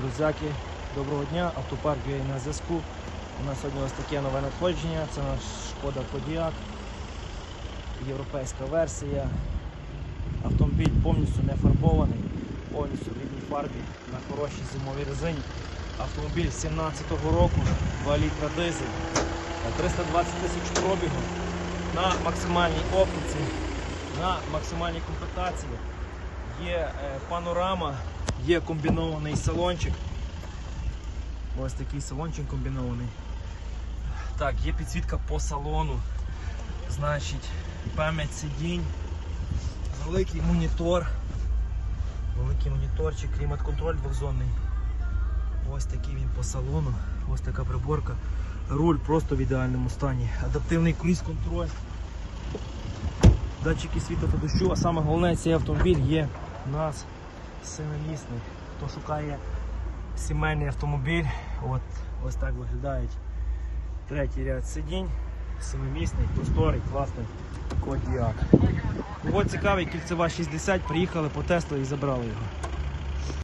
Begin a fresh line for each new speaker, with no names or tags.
Друзяки, доброго дня, автопарк є на зв'язку. У нас сьогодні ось таке нове надходження. Це наш шкода Кодіак, європейська версія. Автомобіль повністю не фарбований, повністю в рідній фарбі на хорошій зимовій резині. Автомобіль 17-го року, 2 літра дизель, 320 тисяч пробігу на максимальній оптиці, на максимальній комплектації. Є е, панорама, є комбінований салончик. Ось такий салончик комбінований. Так, є підсвітка по салону. Значить, пам'ять сидінь, великий монітор, великий моніторчик, клімат-контроль двохзонний. Ось такий він по салону, ось така приборка. Руль просто в ідеальному стані. Адаптивний круїз-контроль. Датчики світла та дощу, а саме головне цей автомобіль є у нас семимісний. Хто шукає сімейний автомобіль, от ось так виглядають третій ряд сидінь, семимісний, просторий, класний кодіак. Ось цікавий, кільцева 60, приїхали, потестили і забрали його.